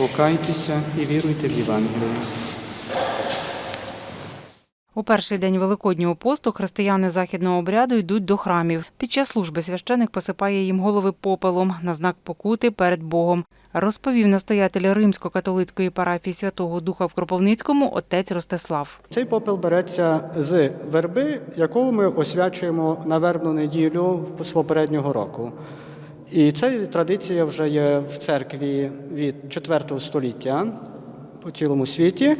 Покайтеся і віруйте в Євангеліє. У перший день Великоднього посту християни західного обряду йдуть до храмів. Під час служби священик посипає їм голови попелом на знак покути перед Богом. Розповів настоятель римсько-католицької парафії Святого Духа в Кропивницькому отець Ростислав. Цей попел береться з верби, яку ми освячуємо на вербну неділю з попереднього року. І ця традиція вже є в церкві від 4 століття по цілому світі.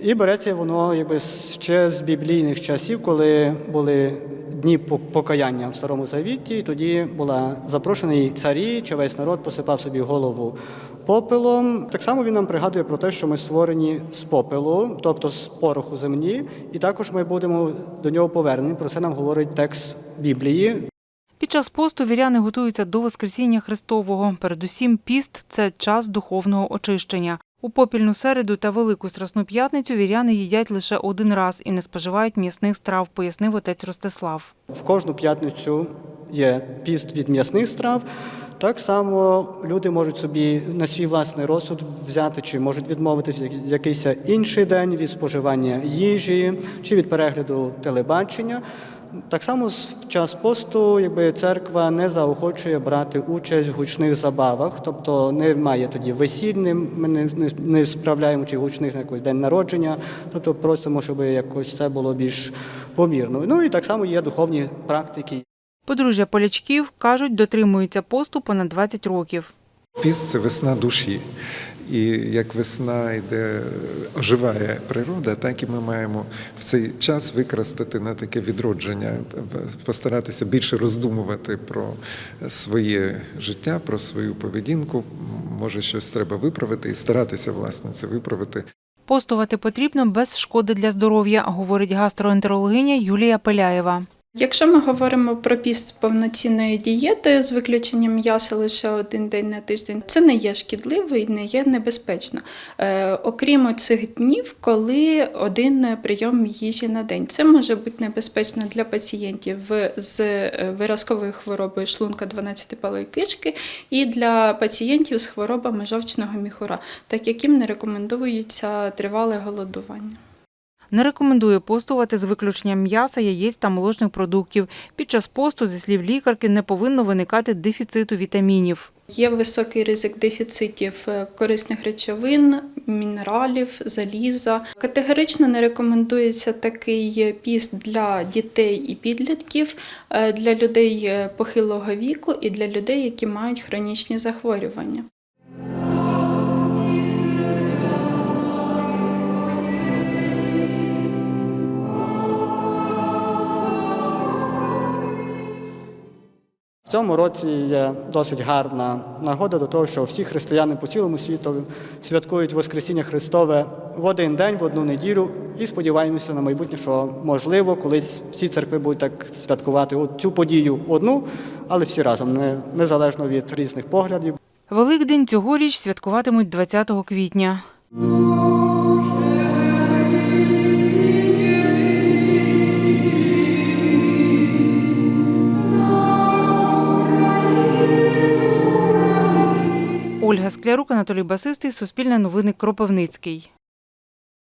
І береться воно якби ще з біблійних часів, коли були дні по- покаяння в Старому Завіті, і тоді була запрошений царі, чи весь народ посипав собі голову попелом. Так само він нам пригадує про те, що ми створені з попелу, тобто з пороху землі, і також ми будемо до нього повернені. Про це нам говорить текст Біблії. Під час посту віряни готуються до Воскресіння Христового. Передусім, піст це час духовного очищення. У попільну середу та велику страсну п'ятницю віряни їдять лише один раз і не споживають м'ясних страв, пояснив отець Ростислав. В кожну п'ятницю є піст від м'ясних страв. Так само люди можуть собі на свій власний розсуд взяти, чи можуть відмовитися якийсь інший день від споживання їжі чи від перегляду телебачення. Так само в час посту, якби церква не заохочує брати участь в гучних забавах, тобто не має тоді весільним, ми не, не, не справляємо чи гучних на якийсь день народження, тобто просимо, щоб якось це було більш помірно. Ну і так само є духовні практики. Подружжя полячків кажуть, дотримуються посту понад 20 років. Піст це весна душі. І як весна йде, оживає природа, так і ми маємо в цей час використати на таке відродження, постаратися більше роздумувати про своє життя, про свою поведінку. Може, щось треба виправити і старатися власне це виправити. Постувати потрібно без шкоди для здоров'я, говорить гастроентерологиня Юлія Пеляєва. Якщо ми говоримо про піст з повноцінною дієтою з виключенням м'яса лише один день на тиждень, це не є шкідливо і не є небезпечно. Е, окрім цих днів, коли один прийом їжі на день. Це може бути небезпечно для пацієнтів з е, виразковою хворобою шлунка 12-палої кишки і для пацієнтів з хворобами жовчного міхура, так яким не рекомендується тривале голодування. Не рекомендує постувати з виключенням м'яса, яєць та молочних продуктів. Під час посту, зі слів лікарки, не повинно виникати дефіциту вітамінів. Є високий ризик дефіцитів е, корисних речовин, мінералів, заліза. Категорично не рекомендується такий піст для дітей і підлітків, е, для людей е, похилого віку і для людей, які мають хронічні захворювання. Цьому році є досить гарна нагода до того, що всі християни по цілому світу святкують Воскресіння Христове в один день, в одну неділю, і сподіваємося на майбутнє, що можливо колись всі церкви будуть так святкувати цю подію одну, але всі разом, не- незалежно від різних поглядів. Великдень цьогоріч святкуватимуть 20 квітня. Ольга Склярук, Анатолій Басистий, Суспільне новини Кропивницький.